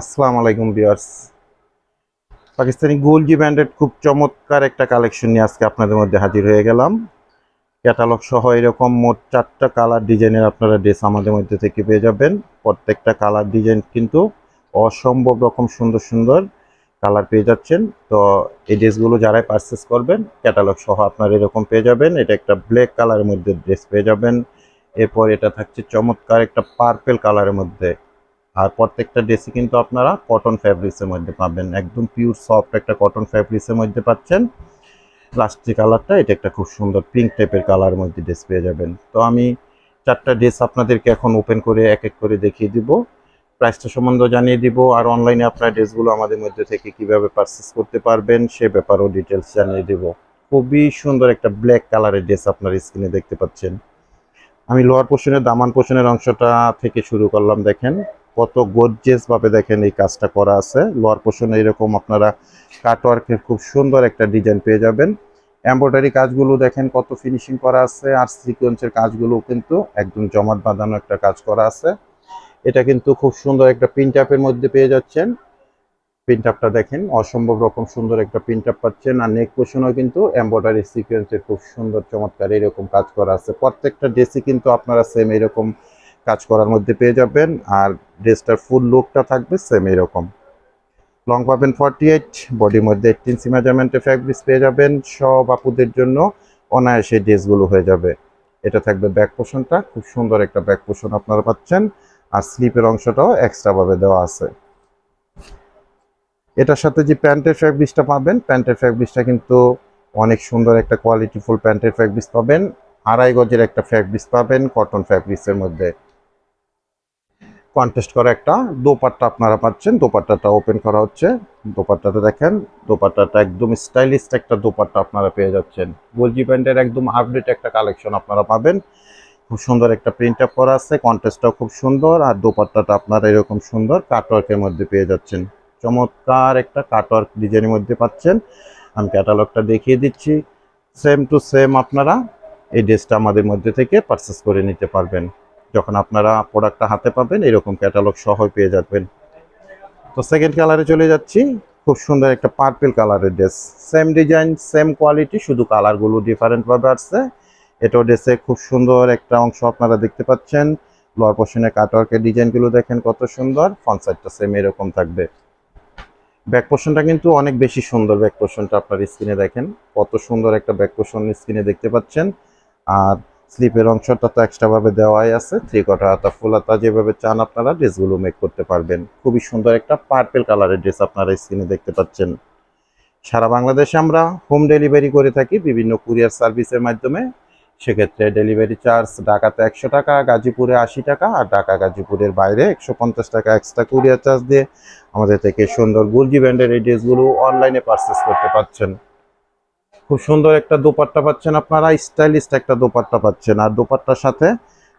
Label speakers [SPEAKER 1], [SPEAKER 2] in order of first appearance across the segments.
[SPEAKER 1] আসসালামু আলাইকুম viewers. Pakistani Golgi branded খুব চমৎকার একটা কালেকশন নিয়ে আজকে আপনাদের মধ্যে হাজির হয়ে গেলাম। ক্যাটালগ সহ এরকম মোট চারটা কালার ডিজাইনের আপনারা ড্রেস আমাদের মধ্যে থেকে পেয়ে যাবেন। প্রত্যেকটা কালার ডিজাইন কিন্তু অসম্ভব রকম সুন্দর সুন্দর কালার পেয়ে যাচ্ছেন। তো এই ড্রেসগুলো যারাই পারচেস করবেন, ক্যাটালগ সহ আপনারা এরকম পেয়ে যাবেন। এটা একটা ব্ল্যাক কালারের মধ্যে ড্রেস পেয়ে যাবেন। এরপর এটা থাকছে চমৎকার একটা পার্পেল কালারের মধ্যে আর প্রত্যেকটা ড্রেসই কিন্তু আপনারা কটন ফ্যাব্রিক্সের মধ্যে পাবেন। একদম পিওর সফট একটা কটন ফ্যাব্রিক্সের মধ্যে পাচ্ছেন। লাস্ট যে কালারটা এটা একটা খুব সুন্দর পিঙ্ক টাইপের কালারের মধ্যে ড্রেস পেয়ে যাবেন। তো আমি চারটা ড্রেস আপনাদেরকে এখন ওপেন করে এক এক করে দেখিয়ে দিব। প্রাইসটা সম্বন্ধে জানিয়ে দিব। আর অনলাইনে আপনার ড্রেসগুলো আমাদের মধ্যে থেকে কীভাবে পারচেস করতে পারবেন সে ব্যাপারেও ডিটেলস জানিয়ে দিব। খুবই সুন্দর একটা ব্ল্যাক কালারের ড্রেস আপনার স্ক্রিনে দেখতে পাচ্ছেন। আমি লোয়ার পোর্শনের দামান পোর্শনের অংশটা থেকে শুরু করলাম, দেখেন। কত গর্জেস ভাবে দেখেন এই কাজটা করা আছে। লোয়ার পোর্শনে এরকম আপনারা কাটওয়ার্কের খুব সুন্দর একটা ডিজাইন পেয়ে যাবেন। এমব্রয়ডারি কাজগুলো দেখেন কত ফিনিশিং করা আছে, আর সিকোয়েন্সের কাজগুলো কিন্তু একদম জমাট বাঁধানো একটা কাজ করা আছে। এটা কিন্তু খুব সুন্দর একটা পিন ট্যাপের মধ্যে পেয়ে যাচ্ছেন। পিন ট্যাপটা দেখেন, অসম্ভব রকম সুন্দর একটা প্রিন্ট আপ পাচ্ছেন। আর নেক পোর্শনেও কিন্তু এমব্রয়ডারি সিকোয়েন্সের খুব সুন্দর, চমৎকার এরকম কাজ করা আছে। প্রত্যেকটা ড্রেসই কিন্তু আপনারা সেম এরকম কাজ করার মধ্যে পেয়ে যাবেন আর ড্রেসটার ফুল লুকটা থাকবে সেম এরকম লং পাবেন ফর্টি এইট বডির মধ্যে এইটিন সি মেজারমেন্টের ফ্যাব্রিক্স পেয়ে যাবেন। সব আপুদের জন্য অনায়াসে ড্রেসগুলো হয়ে যাবে। এটা থাকবে ব্যাক পোষণটা খুব সুন্দর একটা ব্যাক পোষণ আপনারা পাচ্ছেন। আর স্লিপের অংশটাও এক্সট্রাভাবে দেওয়া আছে। এটার সাথে যে প্যান্টের ফ্যাব্রিক্সটা পাবেন, প্যান্টের ফ্যাব্রিক্সটা কিন্তু অনেক সুন্দর একটা কোয়ালিটিফুল প্যান্টের ফ্যাব্রিক্স পাবেন। আড়াই গজের একটা ফ্যাব্রিক্স পাবেন কটন ফ্যাব্রিক্সের মধ্যে। কন্টেস্ট করা একটা দোপাট্টা আপনারা পাচ্ছেন। দোপাট্টাটা ওপেন করা হচ্ছে। দোপাট্টাটা দেখেন, দোপাট্টাটা একদম স্টাইলিশ একটা দোপাট্টা আপনারা পেয়ে যাচ্ছেন। গোলজি প্যান্টের একদম আপডেট একটা কালেকশন আপনারা পাবেন। খুব সুন্দর একটা প্রিন্ট আপ করা আছে কন্টেস্টটাও খুব সুন্দর আর দোপাট্টাটা আপনারা এরকম সুন্দর কাটওয়ার্কের মধ্যে পেয়ে যাচ্ছেন। চমৎকার একটা কাটওয়ার্ক ডিজাইনের মধ্যে পাচ্ছেন। আমি ক্যাটালগটা দেখিয়ে দিচ্ছি। সেম টু সেম আপনারা এই ড্রেসটা আমাদের মধ্যে থেকে পারচেস করে নিতে পারবেন। যখন আপনারা প্রোডাক্টটা হাতে পাবেন, এরকম ক্যাটালগ সহ পেয়ে যাবেন। তো সেকেন্ড কালারে চলে যাচ্ছি। খুব সুন্দর একটা পার্পেল কালারের dress same design same quality শুধু কালারগুলো ডিফারেন্টভাবে আসছে। এটাও ড্রেসে খুব সুন্দর একটা অংশ আপনারা দেখতে পাচ্ছেন। লোয়ার পোর্শনে কাটওয়ার্কের ডিজাইনগুলো দেখেন কত সুন্দর। ফ্রন্ট সাইডটা সেম এরকম থাকবে। ব্যাক পোর্শনটা কিন্তু অনেক বেশি সুন্দর। ব্যাক পোর্শনটা আপনার স্ক্রিনে দেখেন। কত সুন্দর একটা ব্যাক পোর্শন স্ক্রিনে দেখতে পাচ্ছেন। আর স্লিপের অংশটা তো এক্সট্রাভাবে দেওয়াই আছে। থ্রি কটা হাতা, ফুল হাতা যেভাবে চান আপনারা ড্রেসগুলো মেক করতে পারবেন। খুবই সুন্দর একটা পার্পেল কালারের ড্রেস আপনারা স্ক্রিনে দেখতে পাচ্ছেন। সারা বাংলাদেশে আমরা হোম ডেলিভারি করে থাকি বিভিন্ন কুরিয়ার সার্ভিসের মাধ্যমে। সেক্ষেত্রে ডেলিভারি চার্জ ঢাকাতে একশো টাকা, গাজীপুরে আশি টাকা আর ঢাকা, গাজীপুরের বাইরে একশো পঞ্চাশ টাকা এক্সট্রা কুরিয়ার চার্জ দিয়ে আমাদের থেকে সুন্দর গুলজি ব্র্যান্ডের এই ড্রেসগুলো অনলাইনে পারচেস করতে পারছেন। খুব সুন্দর একটা দোপাট্টা পাচ্ছেন আপনারা স্টাইলিশ একটা দোপাট্টা পাচ্ছেন। আর দোপাট্টার সাথে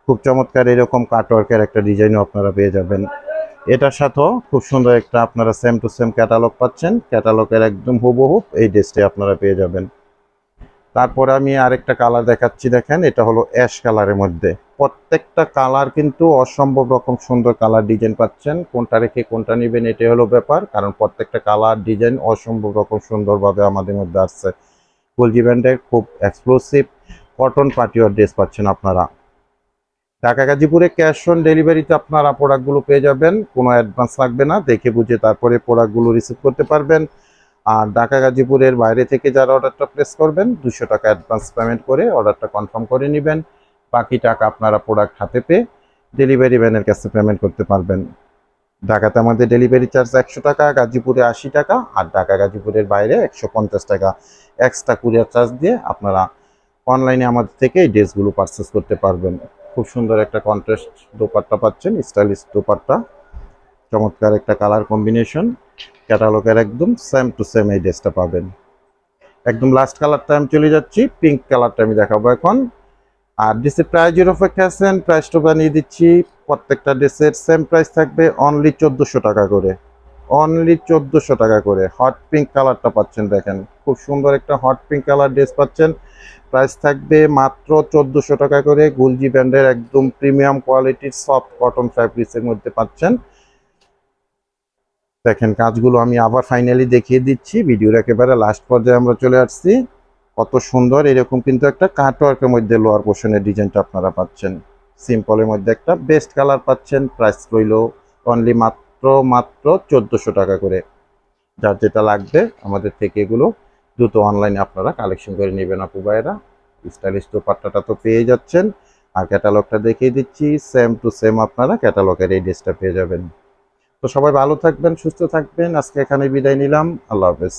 [SPEAKER 1] খুব চমৎকার এরকম কাটওয়ার্কের একটা ডিজাইনও আপনারা পেয়ে যাবেন। এটার সাথেও খুব সুন্দর একটা আপনারা সেম টু সেম ক্যাটালগ পাচ্ছেন। ক্যাটালগের একদম হুবহুব এই ড্রেসটি আপনারা পেয়ে যাবেন। তারপরে আমি আরেকটা কালার দেখাচ্ছি, দেখেন, এটা হলো অ্যাশ কালারের মধ্যে। প্রত্যেকটা কালার কিন্তু অসম্ভব রকম সুন্দর কালার ডিজাইন পাচ্ছেন। কোনটা রেখে কোনটা নেবেন, এটাই হলো ব্যাপার। কারণ প্রত্যেকটা কালার ডিজাইন অসম্ভব রকম সুন্দরভাবে আমাদের মধ্যে আসছে। গোলজি ব্র্যান্ডের খুব এক্সক্লুসিভ কটন পার্টিওয়ার ড্রেস পাচ্ছেন আপনারা। ঢাকা গাজীপুরে ক্যাশ অন ডেলিভারিতে আপনারা প্রোডাক্টগুলো পেয়ে যাবেন, কোনো অ্যাডভান্স লাগবে না, দেখে বুঝে তারপরে প্রোডাক্টগুলো রিসিভ করতে পারবেন। আর ঢাকা গাজীপুরের বাইরে থেকে যারা অর্ডারটা প্লেস করবেন, দুশো টাকা অ্যাডভান্স পেমেন্ট করে অর্ডারটা কনফার্ম করে নেবেন। বাকি টাকা আপনারা প্রোডাক্ট হাতে পেয়ে ডেলিভারি ম্যানের কাছে পেমেন্ট করতে পারবেন। ঢাকাতে আমাদের ডেলিভারি চার্জ একশো টাকা, গাজীপুরে আশি টাকা আর ঢাকা গাজীপুরের বাইরে একশো পঞ্চাশ টাকা এক্সট্রা কুরিয়ার চার্জ দিয়ে আপনারা অনলাইনে আমাদের থেকে এই ড্রেসগুলো পারচেস করতে পারবেন। খুব সুন্দর একটা কন্ট্রাস্ট দোপাট্টা পাচ্ছেন স্টাইলিশ দোপাট্টা। চমৎকার একটা কালার কম্বিনেশন ক্যাটালগের একদম সেম টু সেম এই ড্রেসটা পাবেন। একদম লাস্ট কালারটা আমি চলে যাচ্ছি পিঙ্ক কালারটা আমি দেখাবো এখন। আর ড্রেসের প্রাইজের অপেক্ষা আছেন প্রাইসটা বানিয়ে দিচ্ছি প্রত্যেকটা ড্রেসের সেম প্রাইস থাকবে অনলি চোদ্দোশো টাকা করে। অনলি চোদ্দোশো টাকা করে। হট পিঙ্ক কালারটা পাচ্ছেন দেখেন। খুব সুন্দর একটা হট পিঙ্ক কালার ড্রেস পাচ্ছেন। প্রাইস থাকবে মাত্র চোদ্দোশো টাকা করে। গুলজি ব্র্যান্ডের একদম প্রিমিয়াম কোয়ালিটির সফট কটন ফ্যাব্রিক্সের মধ্যে পাচ্ছেন। দেখেন কাজগুলো আমি আবার ফাইনালি দেখিয়ে দিচ্ছি। ভিডিওর একেবারে লাস্ট পর্যায়ে আমরা চলে আসছি। কত সুন্দর, এরকম কিন্তু একটা কাটওয়ার্কের মধ্যে লোয়ার পোর্শনের ডিজাইনটা আপনারা পাচ্ছেন। সিম্পলের মধ্যে একটা বেস্ট কালার পাচ্ছেন প্রাইস রইল অনলি মাত্র মাত্র চোদ্দোশো টাকা করে। যার যেটা লাগবে, আমাদের থেকে এগুলো দ্রুত অনলাইনে আপনারা কালেকশন করে নেবেন আপু ভাইয়েরা। স্টাইলিশ দোপাট্টাটা তো পেয়ে যাচ্ছেন। আর ক্যাটালগটা দেখিয়ে দিচ্ছি সেম টু সেম আপনারা ক্যাটালগের এই ড্রেসটা পেয়ে যাবেন। তো সবাই ভালো থাকবেন, সুস্থ থাকবেন। আজকে এখানে বিদায় নিলাম। আল্লাহ হাফেজ।